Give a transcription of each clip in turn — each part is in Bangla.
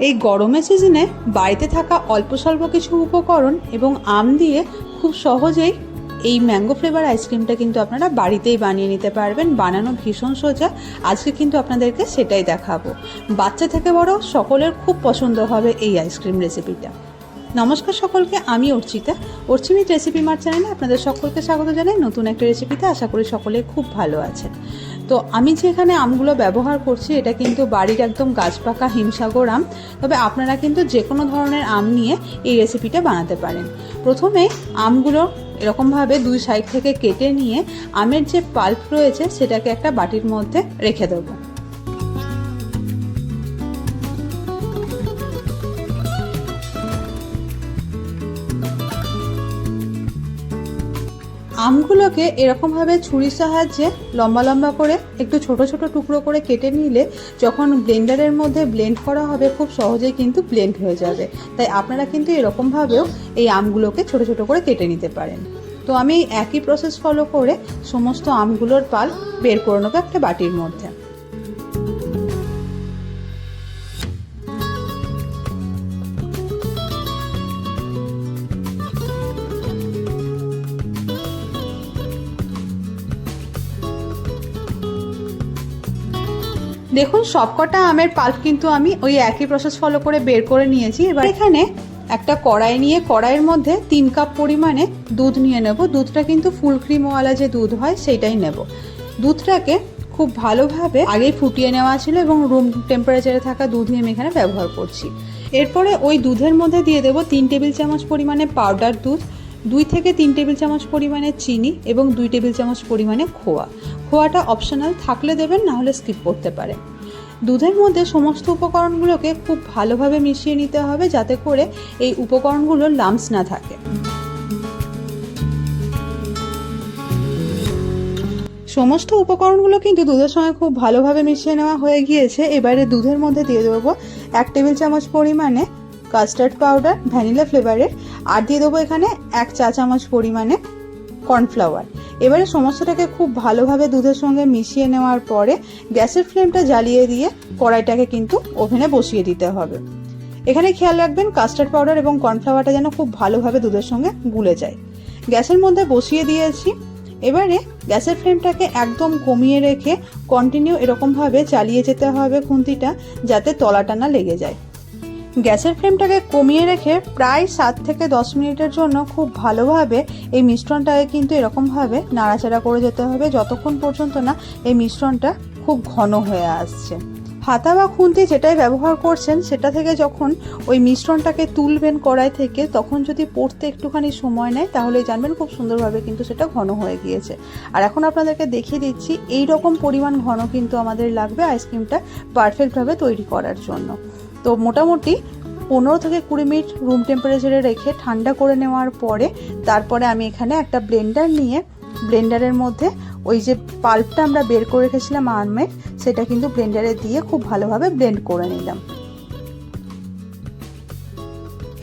এই গরমের সিজনে বাড়িতে থাকা অল্প স্বল্প কিছু উপকরণ এবং আম দিয়ে খুব সহজেই এই ম্যাঙ্গো ফ্লেভার আইসক্রিমটা কিন্তু আপনারা বাড়িতেই বানিয়ে নিতে পারবেন। বানানো ভীষণ সোজা। আজকে কিন্তু আপনাদেরকে সেটাই দেখাবো। বাচ্চা থেকে বড় সকলের খুব পছন্দ হবে এই আইসক্রিম রেসিপিটা নমস্কার সকলকে, আমি অর্চিতা। অর্চিমিত রেসিপি মার চ্যানেলে আপনাদের সকলকে স্বাগত জানাই। নতুন একটা রেসিপিতে আশা করি সকলে খুব ভালো আছেন। তো আমি যে এখানে আমগুলো ব্যবহার করছি, এটা কিন্তু বাড়ির একদম গাছ পাকা হিমসাগর আম। তবে আপনারা কিন্তু যে কোনো ধরনের আম নিয়ে এই রেসিপিটা বানাতে পারেন। প্রথমে আমগুলো এরকমভাবে দুই সাইড থেকে কেটে নিয়ে আমের যে পাল্প রয়েছে, সেটাকে একটা বাটির মধ্যে রেখে দেবো। আমগুলোকে এরকমভাবে ছুরির সাহায্যে লম্বা লম্বা করে একটু ছোট ছোট টুকরো করে কেটে নিলে যখন ব্লেন্ডারের মধ্যে ব্লেন্ড করা হবে খুব সহজেই কিন্তু ব্লেন্ড হয়ে যাবে। তাই আপনারা কিন্তু এরকমভাবেও এই আমগুলোকে ছোট ছোট করে কেটে নিতে পারেন। তো আমি একই প্রসেস ফলো করে সমস্ত আমগুলোর পাল বের করে নেব একটা বাটির মধ্যে। দেখুন, সবকটা আমের পাল্প কিন্তু আমি ওই একই প্রসেস ফলো করে বের করে নিয়েছি। এবার এখানে একটা কড়াই নিয়ে, কড়াইয়ের মধ্যে তিন কাপ পরিমাণে দুধ নিয়ে নেব। দুধটা কিন্তু ফুল ক্রিমওয়ালা যে দুধ হয়, সেইটাই নেব। দুধটাকে খুব ভালোভাবে আগেই ফুটিয়ে নেওয়া ছিল এবং রুম টেম্পারেচারে থাকা দুধই আমি এখানে ব্যবহার করছি। এরপরে ওই দুধের মধ্যে দিয়ে দেবো তিন টেবিল চামচ পরিমাণে পাউডার দুধ। দুই থেকে তিন টেবিল চামচ পরিমাণে চিনি এবং দুই টেবিল চামচ পরিমাণে খোয়া। খোয়াটা অপশনাল থাকলে দেবেন, না হলে স্কিপ করতে পারেন। দুধের মধ্যে সমস্ত উপকরণগুলোকে খুব ভালোভাবে মিশিয়ে নিতে হবে যাতে করে এই উপকরণগুলো লামস না থাকে। সমস্ত উপকরণগুলো কিন্তু দুধের সঙ্গে খুব ভালোভাবে মিশিয়ে নেওয়া হয়ে গিয়েছে। এবারে দুধের মধ্যে দিয়ে দেবো এক টেবিল চামচ পরিমাণে কাস্টার্ড পাউডার ভ্যানিলা ফ্লেভারের আর দিয়ে দেবো এখানে এক চা চামচ পরিমাণে কর্নফ্লাওয়ার। এবারে সমস্তটাকে খুব ভালোভাবে দুধের সঙ্গে মিশিয়ে নেওয়ার পরে গ্যাসের ফ্লেমটা জ্বালিয়ে দিয়ে কড়াইটাকে কিন্তু ওভেনে বসিয়ে দিতে হবে। এখানে খেয়াল রাখবেন কাস্টার্ড পাউডার এবং কর্নফ্লাওয়ারটা যেন খুব ভালোভাবে দুধের সঙ্গে গুলে যায়। গ্যাসের মধ্যে বসিয়ে দিয়েছি। এবারে গ্যাসের ফ্লেমটাকে একদম কমিয়ে রেখে কন্টিনিউ এরকমভাবে চালিয়ে যেতে হবে খুন্তিটা যাতে তলাটা না লেগে যায়। গ্যাসের ফ্লেমটাকে কমিয়ে রেখে প্রায় সাত থেকে দশ মিনিটের জন্য খুব ভালোভাবে এই মিশ্রণটাকে কিন্তু এরকমভাবে নাড়াচাড়া করে যেতে হবে। যতক্ষণ পর্যন্ত না এই মিশ্রণটা খুব ঘন হয়ে আসছে। হাতা বা খুন্তি যেটাই ব্যবহার করছেন, সেটা থেকে যখন ওই মিশ্রণটাকে তুলবেন কড়াই থেকে, তখন যদি পড়তে একটুখানি সময় নেয়, তাহলে জানবেন খুব সুন্দরভাবে কিন্তু সেটা ঘন হয়ে গিয়েছে। আর এখন আপনাদেরকে দেখিয়ে দিচ্ছি এই রকম পরিমাণ ঘন কিন্তু আমাদের লাগবে আইসক্রিমটা পারফেক্টভাবে তৈরি করার জন্য। তো মোটামুটি পনেরো থেকে কুড়ি মিনিট রুম টেম্পারেচারে রেখে ঠান্ডা করে নেওয়ার পরে তারপরে আমি এখানে একটা ব্লেন্ডার নিয়ে ব্লেন্ডারের মধ্যে ওই যে পাল্পটা আমরা বের করে রেখেছিলাম আর্মে, সেটা কিন্তু ব্লেন্ডারে দিয়ে খুব ভালোভাবে ব্লেন্ড করে নিলাম।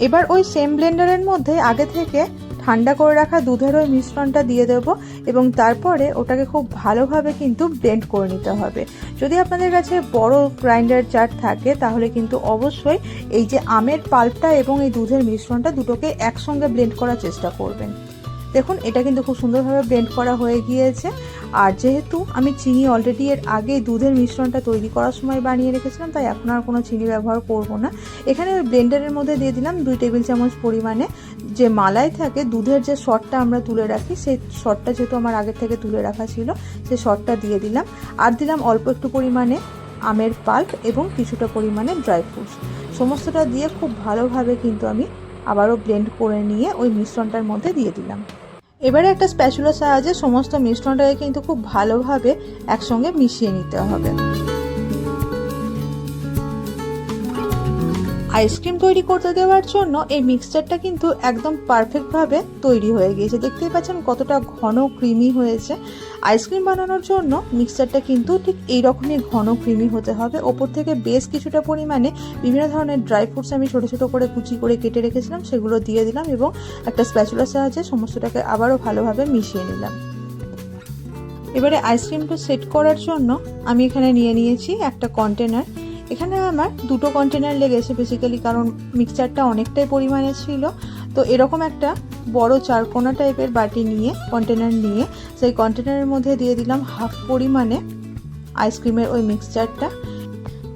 এবার ওই সেম ব্লেন্ডারের মধ্যে আগে থেকে ঠান্ডা করে রাখা দুধের ওই মিশ্রণটা দিয়ে দেবো এবং তারপরে ওটাকে খুব ভালোভাবে কিন্তু ব্লেন্ড করে নিতে হবে। যদি আপনাদের কাছে বড় গ্রাইন্ডার জার থাকে, তাহলে কিন্তু অবশ্যই এই যে আমের পাল্পটা এবং এই দুধের মিশ্রণটা দুটোকে একসঙ্গে ব্লেন্ড করার চেষ্টা করবেন। দেখুন, এটা কিন্তু খুব সুন্দরভাবে ব্লেন্ড করা হয়ে গিয়েছে। আর যেহেতু আমি চিনি অলরেডি এর আগে দুধের মিশ্রণটা তৈরি করার সময় বানিয়ে রেখেছিলাম, তাই এখন আর কোনো চিনি ব্যবহার করব না। এখানে ব্লেন্ডারের মধ্যে দিয়ে দিলাম দুই টেবিল চামচ পরিমাণে যে মালাই থাকে, দুধের যে শটটা আমরা তুলে রাখি, সেই শটটা যেহেতু আমার আগের থেকে তুলে রাখা ছিল, সেই শটটা দিয়ে দিলাম। আর দিলাম অল্প একটু পরিমাণে আমের পাল্প এবং কিছুটা পরিমাণে ড্রাই ফ্রুটস। সমস্তটা দিয়ে খুব ভালোভাবে কিন্তু আমি আবারও ব্লেন্ড করে নিয়ে ওই মিশ্রণটার মধ্যে দিয়ে দিলাম। এবারে একটা স্প্যাচুলার সাহায্যে সমস্ত মিশ্রণটাকে কিন্তু খুব ভালোভাবে একসঙ্গে মিশিয়ে নিতে হবে। আইসক্রিম তৈরি করতে দেওয়ার জন্য এই মিক্সচারটা কিন্তু একদম পারফেক্টভাবে তৈরি হয়ে গিয়েছে। দেখতেই পাচ্ছেন কতটা ঘন ক্রিমি হয়েছে। আইসক্রিম বানানোর জন্য মিক্সচারটা কিন্তু ঠিক এই রকমই ঘন ক্রিমি হতে হবে। ওপর থেকে বেশ কিছুটা পরিমাণে বিভিন্ন ধরনের ড্রাই ফ্রুটস আমি ছোটো ছোটো করে কুচি করে কেটে রেখেছিলাম, সেগুলো দিয়ে দিলাম এবং একটা স্প্যাচুলার সাহায্যে সমস্তটাকে আবারও ভালোভাবে মিশিয়ে নিলাম। এবারে আইসক্রিমটা সেট করার জন্য আমি এখানে নিয়ে নিয়েছি একটা কন্টেনার এখানে আমার দুটো কন্টেনার লেগেছে বেসিক্যালি কারণ মিক্সচারটা অনেকটাই পরিমাণে ছিল। তো এরকম একটা বড় চারকোনা টাইপের বাটি নিয়ে কন্টেনার নিয়ে, সেই কন্টেনারের মধ্যে দিয়ে দিলাম হাফ পরিমাণে আইসক্রিমের ওই মিক্সচারটা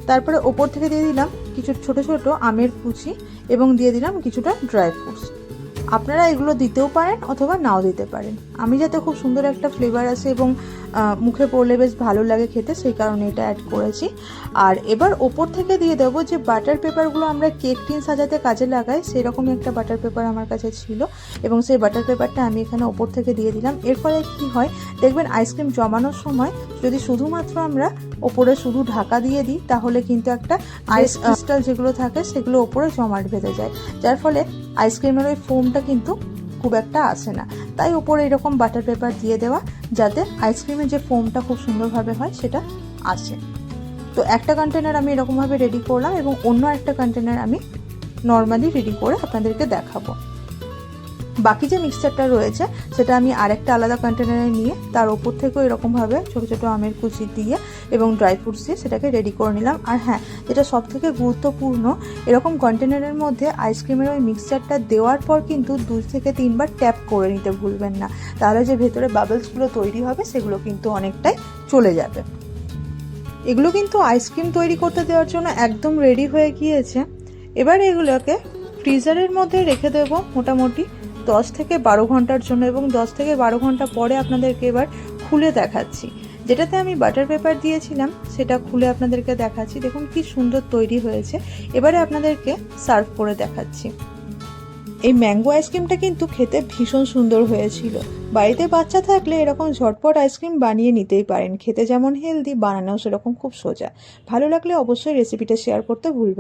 তারপরে ওপর থেকে দিয়ে দিলাম কিছু ছোট ছোট আমের কুচি এবং দিয়ে দিলাম কিছুটা ড্রাই ফ্রুটস আপনারা এগুলো দিতেও পারেন অথবা নাও দিতে পারেন। আমি যাতে খুব সুন্দর একটা ফ্লেভার আসে এবং মুখে পড়লে বেশ ভালো লাগে খেতে সেই কারণে এটা অ্যাড করেছি। আর এবার ওপর থেকে দিয়ে দেবো যে বাটার পেপারগুলো আমরা কেক টিন সাজাতে কাজে লাগাই সেরকমই একটা বাটার পেপার আমার কাছে ছিল। এবং সেই বাটার পেপারটা আমি এখানে ওপর থেকে দিয়ে দিলাম। এর ফলে কী হয় দেখবেন আইসক্রিম জমানোর সময় যদি শুধুমাত্র আমরা ওপরে শুধু ঢাকা দিয়ে দিই তাহলে কিন্তু একটা আইস ক্রিস্টাল যেগুলো থাকে সেগুলো ওপরে জমাট বেঁধে যায়। যার ফলে আইসক্রিমের ওই ফোমটা কিন্তু খুব একটা আসে না। তাই উপরে এরকম বাটার পেপার দিয়ে দেওয়া, যাতে আইসক্রিমের যে ফোমটা খুব সুন্দরভাবে হয় সেটা আসে। তো একটা কন্টেনার আমি এরকমভাবে রেডি করলাম এবং অন্য একটা কন্টেনার আমি নর্মালি রেডি করে আপনাদেরকে দেখাবো। বাকি যে মিক্সচারটা রয়েছে, সেটা আমি আরেকটা আলাদা কন্টেনারে নিয়ে তার ওপর থেকেও এরকমভাবে ছোটো ছোটো আমের কুচি দিয়ে এবং ড্রাই ফ্রুটস দিয়ে সেটাকে রেডি করে নিলাম। আর হ্যাঁ যেটা সব থেকে গুরুত্বপূর্ণ, এরকম কন্টেনারের মধ্যে আইসক্রিমের ওই মিক্সচারটা দেওয়ার পর কিন্তু দুই থেকে তিনবার ট্যাপ করে নিতে ভুলবেন না। তাহলে যে ভেতরে বাবলসগুলো তৈরি হবে, সেগুলো কিন্তু অনেকটাই চলে যাবে। এগুলো কিন্তু আইসক্রিম তৈরি করতে দেওয়ার জন্য একদম রেডি হয়ে গিয়েছে। এবার এগুলোকে ফ্রিজারের মধ্যে রেখে দেবো মোটামুটি দশ থেকে বারো ঘণ্টার জন্য এবং দশ থেকে বারো ঘণ্টা পরে আপনাদেরকে এবার খুলে দেখাচ্ছি। যেটাতে আমি বাটার পেপার দিয়েছিলাম, সেটা খুলে আপনাদেরকে দেখাচ্ছি। দেখুন কি সুন্দর তৈরি হয়েছে। এবারে আপনাদেরকে সার্ভ করে দেখাচ্ছি। এই ম্যাঙ্গো আইসক্রিমটা কিন্তু খেতে ভীষণ সুন্দর হয়েছিল। বাড়িতে বাচ্চা থাকলে এরকম ঝটপট আইসক্রিম বানিয়ে নিতেই পারেন। খেতে যেমন হেলদি বানানোও সেরকম খুব সোজা। ভালো লাগলে অবশ্যই রেসিপিটা শেয়ার করতে ভুলবেন